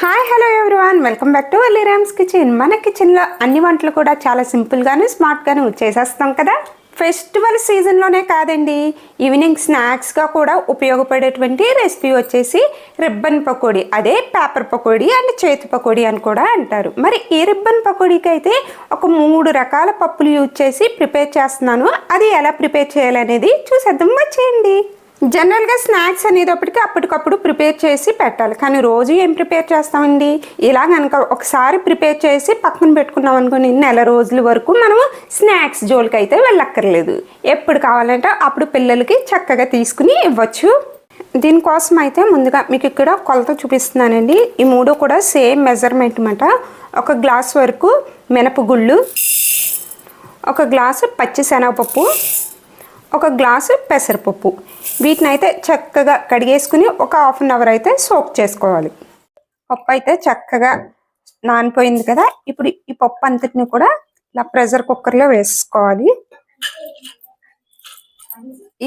Hi hello everyone. Welcome back to Ram's kitchen. మన కిచెన్లో అన్ని వంటలు కూడా చాలా సింపుల్గాను స్మార్ట్గాను చేసేస్తాం కదా? ఫెస్టివల్ సీజన్లోనే కాదండి ఈవినింగ్ స్నాక్స్గా కూడా ఉపయోగపడేటువంటి రెసిపీ వచ్చేసి రిబ్బన్ పకోడీ. అదే పేపర్ పకోడీ అండ్ చేతి పకోడీ అని కూడా అంటారు. మరి ఈ రిబ్బన్ పకోడీకి అయితే ఒక మూడు రకాల పప్పులు యూజ్ చేసి ప్రిపేర్ చేస్తున్నాను. అది ఎలా ప్రిపేర్ చేయాలనేది చూసేద్దాం. వచ్చేయండి. జనరల్గా స్నాక్స్ అనేటప్పటికి అప్పటికప్పుడు ప్రిపేర్ చేసి పెట్టాలి. కానీ రోజు ఏం ప్రిపేర్ చేస్తామండి? ఇలా కనుక ఒకసారి ప్రిపేర్ చేసి పక్కన పెట్టుకున్నాం అనుకోని నెల రోజుల వరకు మనము స్నాక్స్ జోలికి అయితే వెళ్ళక్కర్లేదు. ఎప్పుడు కావాలంటే అప్పుడు పిల్లలకి చక్కగా తీసుకుని ఇవ్వచ్చు. దీనికోసం అయితే ముందుగా మీకు ఇక్కడ కొలత చూపిస్తున్నానండి. ఈ మూడు కూడా సేమ్ మెజర్మెంట్ అనమాట ఒక గ్లాస్ వరకు మినపగుళ్ళు ఒక గ్లాసు పచ్చి శనగపప్పు ఒక గ్లాసు పెసరపప్పు. వీటిని అయితే చక్కగా కడిగేసుకుని ఒక హాఫ్ అన్ అవర్ అయితే సోక్ చేసుకోవాలి. పప్పు అయితే చక్కగా నానిపోయింది కదా ఇప్పుడు ఈ పప్పు అంతటిని కూడా ఇలా ప్రెషర్ కుక్కర్లో వేసుకోవాలి.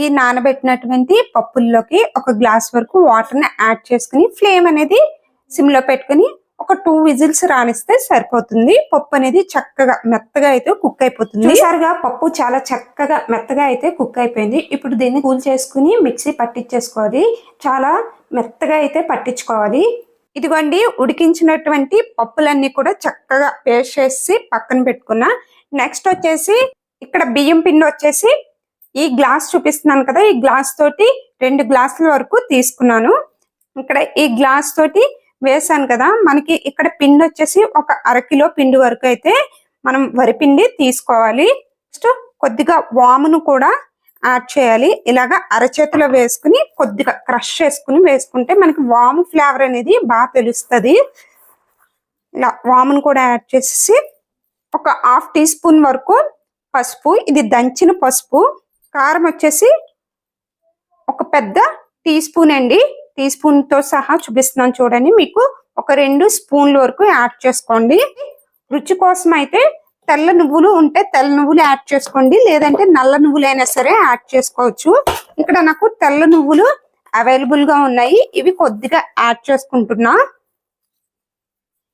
ఈ నానబెట్టినటువంటి పప్పుల్లోకి ఒక గ్లాస్ వరకు వాటర్ని యాడ్ చేసుకుని ఫ్లేమ్ అనేది సిమ్లో పెట్టుకుని ఒక టూ విజిల్స్ రానిస్తే సరిపోతుంది. పప్పు అనేది చక్కగా మెత్తగా అయితే కుక్ అయిపోతుంది. చూసారుగా పప్పు చాలా చక్కగా మెత్తగా అయితే కుక్ అయిపోయింది. ఇప్పుడు దీన్ని కూల్ చేసుకుని మిక్సీ పట్టించేసుకోవాలి చాలా మెత్తగా అయితే పట్టించుకోవాలి. ఇదిగోండి ఉడికించినటువంటి పప్పులన్నీ కూడా చక్కగా పేస్ట్ చేసి పక్కన పెట్టుకున్నా. నెక్స్ట్ వచ్చేసి ఇక్కడ బియ్యం పిండి వచ్చేసి ఈ గ్లాస్ చూపిస్తున్నాను కదా ఈ గ్లాస్ తోటి రెండు గ్లాసుల వరకు తీసుకున్నాను. ఇక్కడ ఈ గ్లాస్ తోటి వేసాను కదా మనకి ఇక్కడ పిండి వచ్చేసి ఒక అరకిలో పిండి వరకు అయితే మనం వరిపిండి తీసుకోవాలి. నెక్స్ట్ కొద్దిగా వామును కూడా యాడ్ చేయాలి. ఇలాగా అరచేతిలో వేసుకుని కొద్దిగా క్రష్ చేసుకుని వేసుకుంటే మనకి వాము ఫ్లేవర్ అనేది బాగా తెలుస్తుంది. ఇలా వామును కూడా యాడ్ చేసేసి ఒక హాఫ్ టీ స్పూన్ వరకు పసుపు ఇది దంచిన పసుపు. కారం వచ్చేసి ఒక పెద్ద టీ స్పూన్ అండి. టీ స్పూన్తో సహా చూపిస్తున్నాను చూడండి. మీకు ఒక రెండు స్పూన్ల వరకు యాడ్ చేసుకోండి. రుచి కోసం అయితే తెల్ల నువ్వులు ఉంటే తెల్ల నువ్వులు యాడ్ చేసుకోండి. లేదంటే నల్ల నువ్వులు అయినా సరే యాడ్ చేసుకోవచ్చు. ఇక్కడ నాకు తెల్ల నువ్వులు అవైలబుల్గా ఉన్నాయి. ఇవి కొద్దిగా యాడ్ చేసుకుంటున్నా.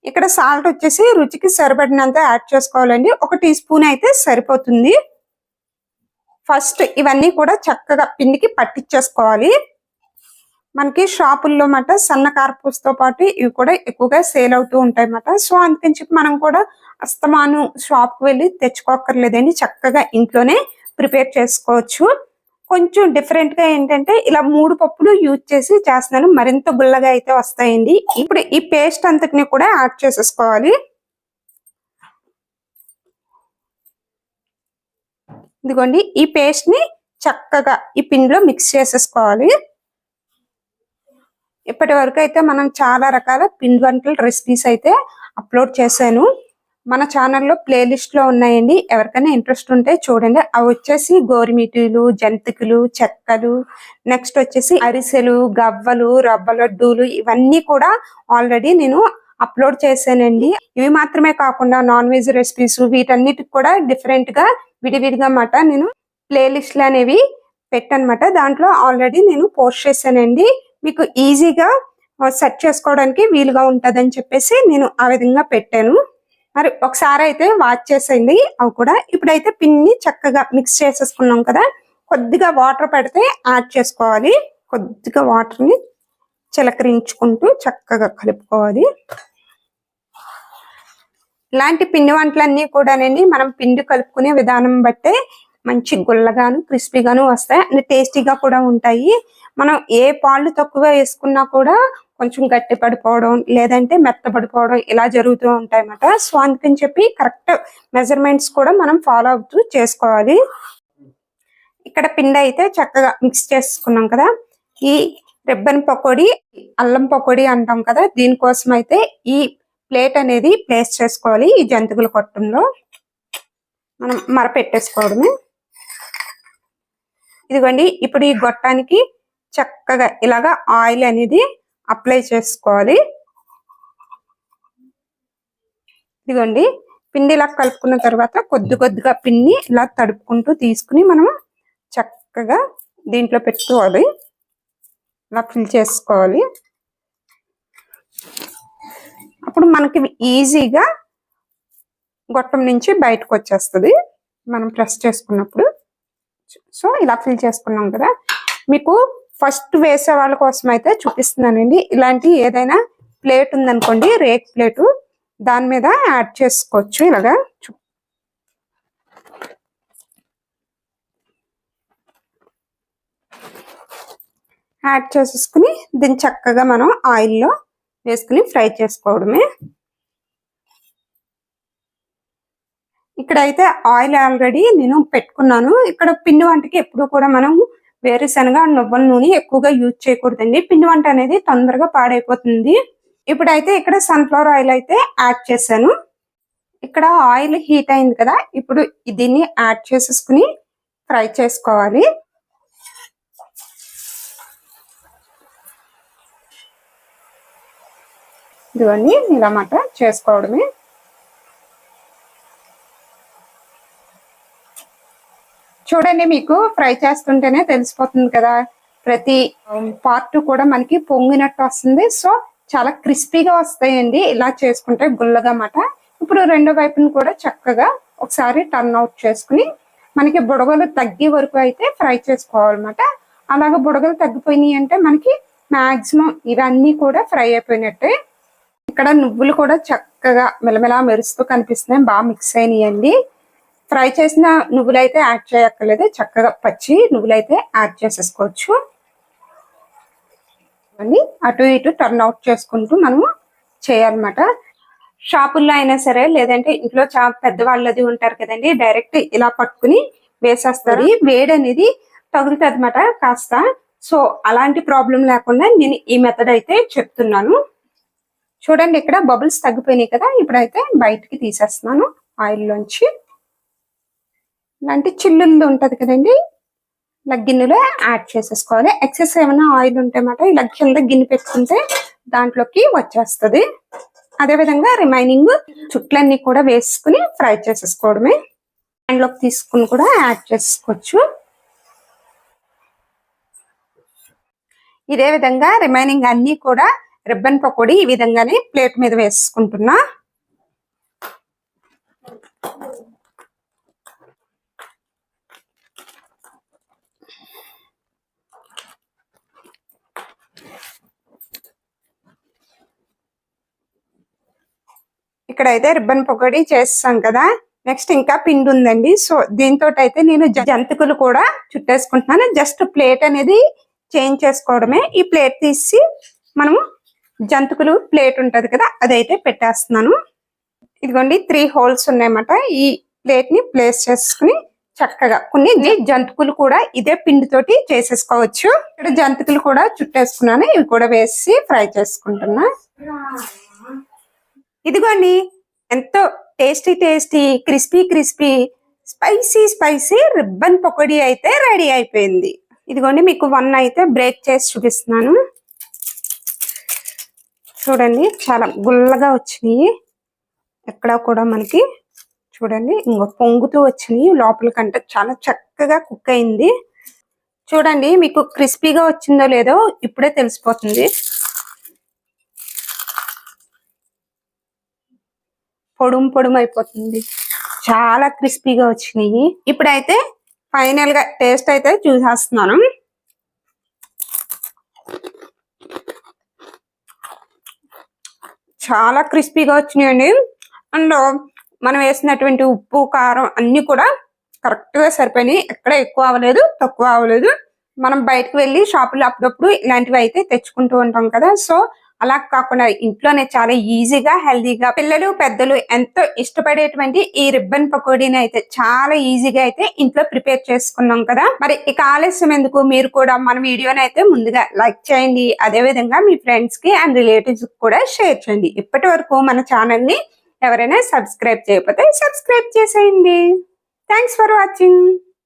ఇక్కడ సాల్ట్ వచ్చేసి రుచికి సరిపడినంత యాడ్ చేసుకోవాలండి. ఒక టీ స్పూన్ అయితే సరిపోతుంది. ఫస్ట్ ఇవన్నీ కూడా చక్కగా పిండికి పట్టించేసుకోవాలి. మనకి షాపుల్లో మాట సన్న కార్పూస్తో పాటు ఇవి కూడా ఎక్కువగా సేల్ అవుతూ ఉంటాయి అన్నమాట సో అందుకని చెప్పి మనం కూడా అస్తమాను షాప్కి వెళ్ళి తెచ్చుకోకర్లేదండి చక్కగా ఇంట్లోనే ప్రిపేర్ చేసుకోవచ్చు. కొంచెం డిఫరెంట్గా ఏంటంటే ఇలా మూడు పప్పులు యూజ్ చేసి చేస్తున్నాను. మరింత గుల్లగా అయితే వస్తాయండి. ఇప్పుడు ఈ పేస్ట్ అంతటిని కూడా యాడ్ చేసేసుకోవాలి. ఇదిగోండి ఈ పేస్ట్ని చక్కగా ఈ పిండిలో మిక్స్ చేసేసుకోవాలి. ఇప్పటి వరకు అయితే మనం చాలా రకాల పిండి వంటల రెసిపీస్ అయితే అప్లోడ్ చేశాను. మన ఛానల్లో ప్లేలిస్ట్లో ఉన్నాయండి. ఎవరికైనా ఇంట్రెస్ట్ ఉంటే చూడండి. అవి వచ్చేసి గోరిమిటీలు జంతికలు చెక్కలు నెక్స్ట్ వచ్చేసి అరిసెలు గవ్వలు రవ్వలడ్డూలు ఇవన్నీ కూడా ఆల్రెడీ నేను అప్లోడ్ చేశానండి. ఇవి మాత్రమే కాకుండా నాన్ వెజ్ రెసిపీస్ వీటన్నిటికి కూడా డిఫరెంట్గా విడివిడిగా మాట నేను ప్లేలిస్ట్లు అనేవి పెట్టనమాట దాంట్లో ఆల్రెడీ నేను పోస్ట్ చేశానండి. మీకు ఈజీగా సెట్ చేసుకోవడానికి వీలుగా ఉంటుందని చెప్పేసి నేను ఆ విధంగా పెట్టాను. మరి ఒకసారి అయితే వాచ్ చేసేయండి. అవి కూడా ఇప్పుడైతే పిన్ని చక్కగా మిక్స్ చేసేసుకున్నాం కదా కొద్దిగా వాటర్ పెడితే యాడ్ చేసుకోవాలి. కొద్దిగా వాటర్ని చిలకరించుకుంటూ చక్కగా కలుపుకోవాలి. ఇలాంటి పిండి వంటలన్నీ కూడానండి మనం పిండి కలుపుకునే విధానం బట్టే మంచి గుల్లగాను క్రిస్పీగాను వస్తాయి. అండ్ టేస్టీగా కూడా ఉంటాయి. మనం ఏ పాలు తక్కువ వేసుకున్నా కూడా కొంచెం గట్టి పడిపోవడం లేదంటే మెత్తపడిపోవడం ఇలా జరుగుతూ ఉంటాయి అన్నమాట. సో అందుకని చెప్పి కరెక్ట్ మెజర్మెంట్స్ కూడా మనం ఫాలో అవుతూ చేసుకోవాలి. ఇక్కడ పిండి అయితే చక్కగా మిక్స్ చేసుకున్నాం కదా. ఈ రిబ్బన్ పకోడీ అల్లం పకోడీ అంటాం కదా. దీనికోసం అయితే ఈ ప్లేట్ అనేది ప్లేస్ చేసుకోవాలి ఈ జంతువుల కొట్టంలో. మనం మరపెట్టేసుకోవడమే. ఇదిగోండి ఇప్పుడు ఈ గొట్టానికి చక్కగా ఇలాగా ఆయిల్ అనేది అప్లై చేసుకోవాలి. ఇదిగోండి పిండి ఇలా కలుపుకున్న తర్వాత కొద్ది కొద్దిగా పిండి ఇలా తడుపుకుంటూ తీసుకుని మనం చక్కగా దీంట్లో పెట్టుకోవాలి. ఇలా ఫిల్ చేసుకోవాలి. అప్పుడు మనకి ఈజీగా గొట్టం నుంచి బయటకు వచ్చేస్తుంది. మనం ప్రెస్ చేసుకున్నప్పుడు. సో ఇలా ఫిల్ చేసుకున్నాం కదా. మీకు ఫస్ట్ వేసే వాళ్ళ కోసం అయితే చూపిస్తున్నానండి. ఇలాంటి ఏదైనా ప్లేట్ ఉందనుకోండి రేక్ ప్లేటు దాని మీద యాడ్ చేసుకోవచ్చు ఇలాగా. యాడ్ చేసేసుకుని దీన్ని చక్కగా మనం ఆయిల్లో వేసుకుని ఫ్రై చేసుకోవడమే. ఇక్కడైతే ఆయిల్ ఆల్రెడీ నేను పెట్టుకున్నాను. ఇక్కడ పిండి వంటకి ఎప్పుడు కూడా మనం వేరుశనగ నువ్వుల నూనె ఎక్కువగా యూజ్ చేయకూడదండి. పిండి వంట అనేది తొందరగా పాడైపోతుంది. ఇప్పుడైతే ఇక్కడ సన్ఫ్లవర్ ఆయిల్ అయితే యాడ్ చేశాను. ఇక్కడ ఆయిల్ హీట్ అయింది కదా ఇప్పుడు దీన్ని యాడ్ చేసేసుకుని ఫ్రై చేసుకోవాలి. ఇదిగోండి ఇలా మాట చేసుకోవడమే. చూడండి మీకు ఫ్రై చేస్తుంటేనే తెలిసిపోతుంది కదా. ప్రతి పార్ట్ కూడా మనకి పొంగినట్టు వస్తుంది. సో చాలా క్రిస్పీగా వస్తాయండి. ఇలా చేసుకుంటే గుల్లగా మాట ఇప్పుడు రెండో వైపును కూడా చక్కగా ఒకసారి టర్న్ అవుట్ చేసుకుని మనకి బుడగలు తగ్గే వరకు అయితే ఫ్రై చేసుకోవాలన్నమాట. అలాగే బుడగలు తగ్గిపోయినాయి అంటే మనకి మాక్సిమం ఇవన్నీ కూడా ఫ్రై అయిపోయినట్టే. ఇక్కడ నువ్వులు కూడా చక్కగా మెలమెలా మెరుస్తూ కనిపిస్తున్నాయి. బాగా మిక్స్ అయినాయండి. ఫ్రై చేసిన నువ్వులు అయితే యాడ్ చేయక్కర్లేదు. చక్కగా పచ్చి నువ్వులు అయితే యాడ్ చేసేసుకోవచ్చు. అని అటు ఇటు టర్న్ అవుట్ చేసుకుంటూ మనము చేయాలన్నమాట షాపుల్లో అయినా సరే లేదంటే ఇంట్లో చా పెద్దవాళ్ళది ఉంటారు కదండి డైరెక్ట్ ఇలా పట్టుకుని వేసేస్తారు. వేడి అనేది తగులుతుంది అనమాట కాస్త. సో అలాంటి ప్రాబ్లం లేకుండా నేను ఈ మెథడ్ అయితే చెప్తున్నాను. చూడండి ఇక్కడ బబుల్స్ తగ్గిపోయినాయి కదా ఇప్పుడైతే బయటికి తీసేస్తున్నాను ఆయిల్ అంటే ఇలాంటి ఉంటుంది ఉంటది కదండి. ఇలా గిన్నెలో యాడ్ చేసేసుకోవాలి. ఎక్సెస్ ఏమైనా ఆయిల్ ఉంటే మాట ఇలా కింద గిన్నె పెట్టుకుంటే దాంట్లోకి వచ్చేస్తుంది. అదే విధంగా రిమైనింగ్ చుట్లన్నీ కూడా వేసుకుని ఫ్రై చేసేసుకోవడమే. దాంట్లోకి తీసుకుని కూడా యాడ్ చేసుకోవచ్చు. ఇదే విధంగా రిమైనింగ్ అన్ని కూడా రిబ్బన్ పకోడీ ఈ విధంగానే ప్లేట్ మీద వేసుకుంటున్నా. ఇక్కడైతే రిబ్బన్ పొగడి చేస్తాం కదా. నెక్స్ట్ ఇంకా పిండి ఉందండి. సో దీంతో అయితే నేను జంతికలు కూడా చుట్టేసుకుంటున్నాను. జస్ట్ ప్లేట్ అనేది చేంజ్ చేసుకోవడమే. ఈ ప్లేట్ తీసి మనము జంతికలు ప్లేట్ ఉంటది కదా అదైతే పెట్టేస్తున్నాను. ఇదిగోండి త్రీ హోల్స్ ఉన్నాయన్నమాట. ఈ ప్లేట్ని ప్లేస్ చేసుకుని చక్కగా కొన్ని జంతుకులు జంతికలు కూడా ఇదే పిండితోటి చేసేసుకోవచ్చు. ఇక్కడ జంతికలు కూడా చుట్టేసుకున్నాను. ఇవి కూడా వేసి ఫ్రై చేసుకుంటున్నా. ఇదిగోండి ఎంతో tasty tasty crispy crispy spicy spicy ribbon pakodi అయితే రెడీ అయిపోయింది. ఇదిగోండి మీకు వన్ అయితే బ్రేక్ చేసి చూపిస్తున్నాను. చూడండి చాలా గుల్లగా వచ్చినాయి. ఎక్కడ కూడా మనకి చూడండి ఇంకో పొంగుతూ వచ్చినాయి. లోపలికంటే చాలా చక్కగా కుక్ అయింది. చూడండి మీకు క్రిస్పీగా వచ్చిందో లేదో ఇప్పుడే తెలిసిపోతుంది. పొడుం పొడుం అయిపోతుంది. చాలా క్రిస్పీగా వచ్చినాయి. ఇప్పుడైతే ఫైనల్గా టేస్ట్ అయితే చూసేస్తున్నాను. చాలా క్రిస్పీగా వచ్చినాయండి. అండ్ మనం వేసినటువంటి ఉప్పు కారం అన్ని కూడా కరెక్ట్గా సరిపోయినాయి. ఎక్కడ ఎక్కువ అవ్వలేదు తక్కువ అవ్వలేదు. మనం బయటకు వెళ్ళి షాపులు అప్పుడప్పుడు ఇలాంటివి అయితే తెచ్చుకుంటూ ఉంటాం కదా. సో అలా కాకుండా ఇంట్లోనే చాలా ఈజీగా హెల్దీగా పిల్లలు పెద్దలు ఎంతో ఇష్టపడేటువంటి ఈ రిబ్బన్ పకోడీని అయితే చాలా ఈజీగా అయితే ఇంట్లో ప్రిపేర్ చేసుకున్నాం కదా. మరి ఇక ఆలస్యం ఎందుకు? మీరు కూడా మన వీడియోని అయితే ముందుగా లైక్ చేయండి. అదే విధంగా మీ ఫ్రెండ్స్కి అండ్ రిలేటివ్స్ కూడా షేర్ చేయండి. ఇప్పటి వరకు మన ఛానల్ని ఎవరైనా సబ్స్క్రైబ్ చేయకపోతే సబ్స్క్రైబ్ చేసేయండి. Thanks for watching.